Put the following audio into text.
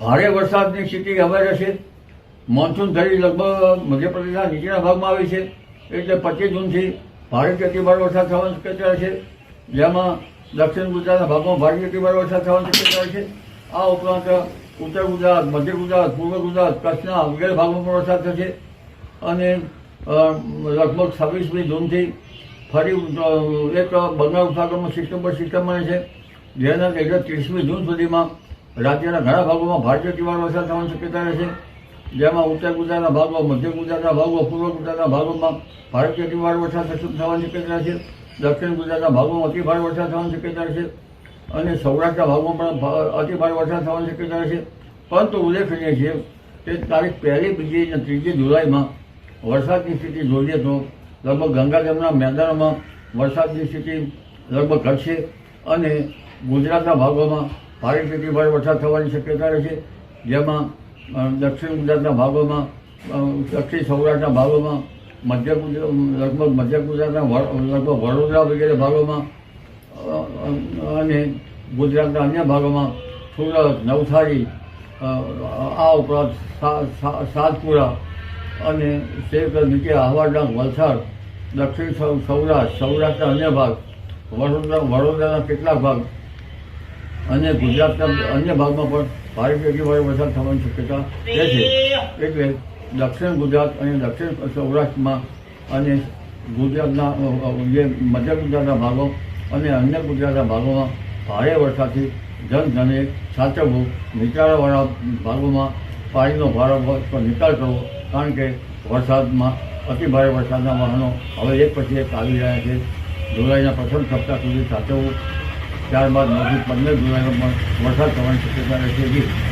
ભારે વરસાદની સ્થિતિ હવે રહેશે. મોન્સૂન ધરી લગભગ મધ્યપ્રદેશના નીચેના ભાગમાં આવી છે. એટલે પચીસ જૂનથી ભારે અતિભારે વરસાદ થવાની શક્યતા છે. જેમાં દક્ષિણ ગુજરાતના ભાગમાં ભારે અતિભારે વરસાદ થવાની શક્યતા છે. આ ઉપરાંત ઉત્તર ગુજરાત, મધ્ય ગુજરાત, પૂર્વ ગુજરાત, કચ્છના વગેરે ભાગમાં પણ વરસાદ થશે. અને લગભગ છવ્વીસમી જૂનથી ફરી એક બંગાળ ઉપસાગરમાં સિસ્ટમ પર સિસ્ટમ બને છે. જેના લીધે ત્રીસમી જૂન સુધીમાં રાજ્યના ઘણા ભાગોમાં ભારે અતિભારે વરસાદ થવાની શક્યતા રહેશે જેમાં ઉત્તર ગુજરાતના ભાગો મધ્ય ગુજરાતના ભાગો પૂર્વ ગુજરાતના ભાગોમાં ભારતીય અતિભારે વરસાદ થવાની શક્યતા છે. દક્ષિણ ગુજરાતના ભાગોમાં અતિ ભારે વરસાદ થવાની શક્યતા છે. અને સૌરાષ્ટ્રના ભાગોમાં પણ અતિ ભારે વરસાદ થવાની શક્યતા છે. પરંતુ ઉલ્લેખનીય છે કે તારીખ પહેલી, બીજી અને ત્રીજી જુલાઈમાં વરસાદની સ્થિતિ જોઈએ તો લગભગ ગંગા જમના મેદાનોમાં વરસાદની સ્થિતિ લગભગ ઘટશે. અને ગુજરાતના ભાગોમાં ભારે પર વરસાદ થવાની શક્યતા રહેશે જેમાં દક્ષિણ ગુજરાતના ભાગોમાં દક્ષિણ સૌરાષ્ટ્રના ભાગોમાં, મધ્ય ગુજરાત, લગભગ મધ્ય ગુજરાતના લગભગ વડોદરા વગેરે ભાગોમાં અને ગુજરાતના અન્ય ભાગોમાં સુરત, નવસારી આ ઉપરાંત સાતપુરા અને છેક નીચે આહવાડના વલસાડ, દક્ષિણ સૌરાષ્ટ્ર, સૌરાષ્ટ્રના અન્ય ભાગ, વડોદરા, વડોદરાના કેટલાક ભાગ અને ગુજરાતના અન્ય ભાગમાં પણ ભારે અતિ ભારે વરસાદ થવાની શક્યતા રહેશે એટલે દક્ષિણ ગુજરાત અને દક્ષિણ સૌરાષ્ટ્રમાં અને ગુજરાતના જે મધ્ય ગુજરાતના ભાગો અને અન્ય ગુજરાતના ભાગોમાં ભારે વરસાદથી જનધને સાચવવું નીચાણવાળા ભાગોમાં પાણીનો ભારો નિકાલ કરવો, કારણ કે વરસાદમાં અતિ ભારે વરસાદના વાહનો હવે એક પછી એક આવી રહ્યા છે. જુલાઈના પ્રથમ સપ્તાહ સુધી સાચવવું ત્યારબાદ નવથી પંદર જુલાઈનો પણ વરસાદ થવાની શક્યતા રહેશે જી